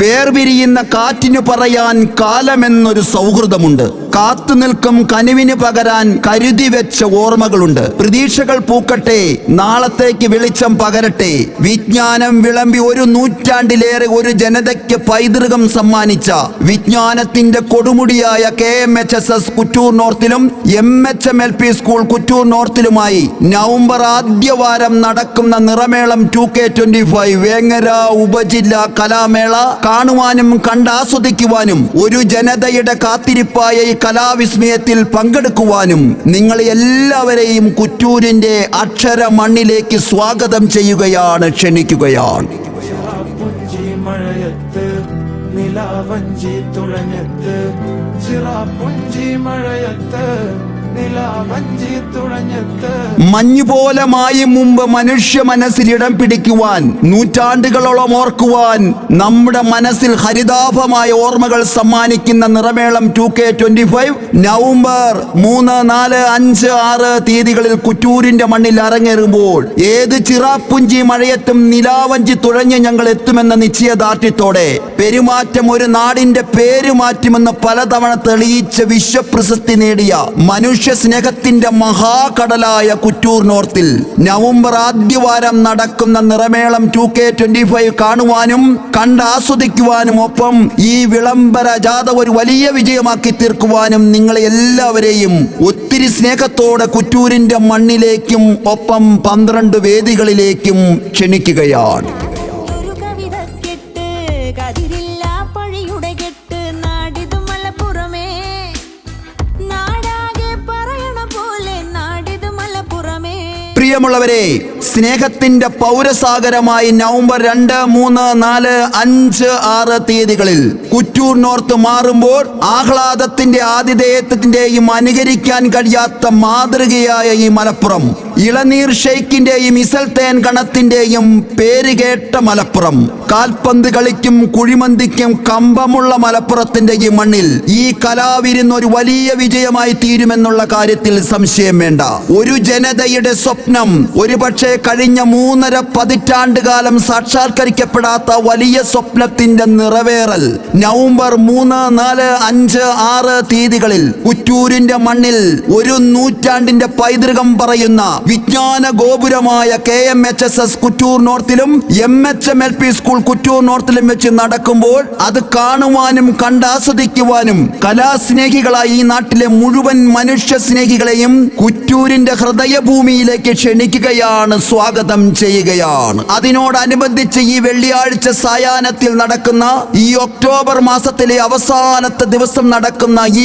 വേർപിരിയുന്ന കാറ്റിനു പറയാൻ കാലമെന്നൊരു സൗഹൃദമുണ്ട്. കാത്തു നിൽക്കും കനിവിന് പകരാൻ കരുതി വെച്ച ഓർമ്മകളുണ്ട്. പ്രതീക്ഷകൾ പൂക്കട്ടെ നാളത്തേക്ക് വെളിച്ചം പകരട്ടെ. വിജ്ഞാനം വിളമ്പി ഒരു നൂറ്റാണ്ടിലേറെ ഒരു ജനതയ്ക്ക് പൈതൃകം സമ്മാനിച്ച വിജ്ഞാനത്തിന്റെ കൊടുമുടിയായ K M H S S Kuttur നോർത്തിലും M H M L P school Kuttur നോർത്തിലുമായി November ആദ്യവാരം നടക്കുന്ന Niramelam two K twenty five Vengara ഉപജില്ല കലാമേള കാണുവാനും കണ്ടാസ്വദിക്കുവാനും ഒരു ജനതയുടെ കാത്തിരിപ്പായ ഈ കലാവിസ്മയത്തിൽ പങ്കെടുക്കുവാനും നിങ്ങൾ എല്ലാവരെയും കുറ്റൂരിന്റെ അക്ഷര മണ്ണിലേക്ക് സ്വാഗതം ചെയ്യുകയാണ് ക്ഷണിക്കുകയാണ്. നിലാവഞ്ചി നിലാവഞ്ചി തുഴഞ്ഞത്ത്. മഞ്ഞുപോലെ മായും മുമ്പ് മനുഷ്യ മനസ്സിൽ ഇടം പിടിക്കുവാൻ നൂറ്റാണ്ടുകളോളം ഓർക്കുവാൻ നമ്മുടെ മനസ്സിൽ ഹരിതാഭമായ ഓർമ്മകൾ സമ്മാനിക്കുന്ന Niramelam two K twenty five November മൂന്ന് നാല് അഞ്ച് ആറ് തീയതികളിൽ കുറ്റൂരിന്റെ മണ്ണിൽ അരങ്ങേറുമ്പോൾ ഏത് ചിറാപ്പുഞ്ചി മഴയത്തും നിലാവഞ്ചി തുഴഞ്ഞ് ഞങ്ങൾ എത്തുമെന്ന നിശ്ചയദാർഢ്യത്തോടെ പെരുമാറ്റം ഒരു നാടിന്റെ പേര് മാറ്റുമെന്ന് പലതവണ തെളിയിച്ച വിശ്വപ്രശസ്തി നേടിയ മനുഷ്യ സ്നേഹത്തിന്റെ മഹാകടലായ കുറ്റൂർ നോർത്തിൽ നവംബർ ആദ്യവാരം നടക്കുന്ന Niramelam two K twenty five കാണുവാനും കണ്ടാസ്വദിക്കുവാനും ഒപ്പം ഈ വിളംബര ജാഥ ഒരു വലിയ വിജയമാക്കി തീർക്കുവാനും നിങ്ങളെ എല്ലാവരെയും ഒത്തിരി സ്നേഹത്തോടെ കുറ്റൂരിന്റെ മണ്ണിലേക്കും ഒപ്പം പന്ത്രണ്ട് വേദികളിലേക്കും ക്ഷണിക്കുകയാണ്. പ്രിയമുള്ളവരെ സ്നേഹത്തിന്റെ പൗരസാഗരമായി നവംബർ രണ്ട് മൂന്ന് നാല് അഞ്ച് ആറ് തീയതികളിൽ കുറ്റൂർ നോർത്ത് മാറുമ്പോൾ ആഹ്ലാദത്തിന്റെ ആതിഥേയത്വത്തിന്റെയും അനുകരിക്കാൻ കഴിയാത്ത മാതൃകയായ ഈ മലപ്പുറം. ഇളനീർ ഷെയ്ക്കിന്റെയും തേൻ കണത്തിന്റെയും പേരുകേട്ട മലപ്പുറം. കാൽപന്ത് കളിക്കും കുഴിമന്തിക്കും കമ്പമുള്ള മലപ്പുറത്തിന്റെ ഈ മണ്ണിൽ ഈ കലാവിരുന്ന് ഒരു വലിയ വിജയമായി തീരുമെന്നുള്ള കാര്യത്തിൽ സംശയം വേണ്ട. ഒരു ജനതയുടെ സ്വപ്നം ഒരുപക്ഷെ കഴിഞ്ഞ മൂന്നര പതിറ്റാണ്ട് കാലം സാക്ഷാത്കരിക്കപ്പെടാത്ത വലിയ സ്വപ്നത്തിന്റെ നിറവേറൽ നവംബർ മൂന്ന് നാല് അഞ്ച് ആറ് തീയതികളിൽ കുറ്റൂരിന്റെ മണ്ണിൽ ഒരു നൂറ്റാണ്ടിന്റെ പൈതൃകം പറയുന്ന വിജ്ഞാന ഗോപുരമായ K M H S S Kuttur നോർത്തിലും M H M L P school Kuttur നോർത്തിലും വെച്ച് നടക്കുമ്പോൾ അത് കാണുവാനും കണ്ടാസ്വദിക്കുവാനും കലാസ്നേഹികളായി ഈ നാട്ടിലെ മുഴുവൻ മനുഷ്യ സ്നേഹികളെയും കുറ്റൂരിന്റെ ഹൃദയഭൂമിയിലേക്ക് ക്ഷണിക്കുകയാണ് സ്വാഗതം ചെയ്യുകയാണ്. അതിനോടനുബന്ധിച്ച് ഈ വെള്ളിയാഴ്ച സായാഹ്നത്തിൽ നടക്കുന്ന ഈ ഒക്ടോബർ മാസത്തിലെ അവസാനത്തെ ദിവസം നടക്കുന്ന ഈ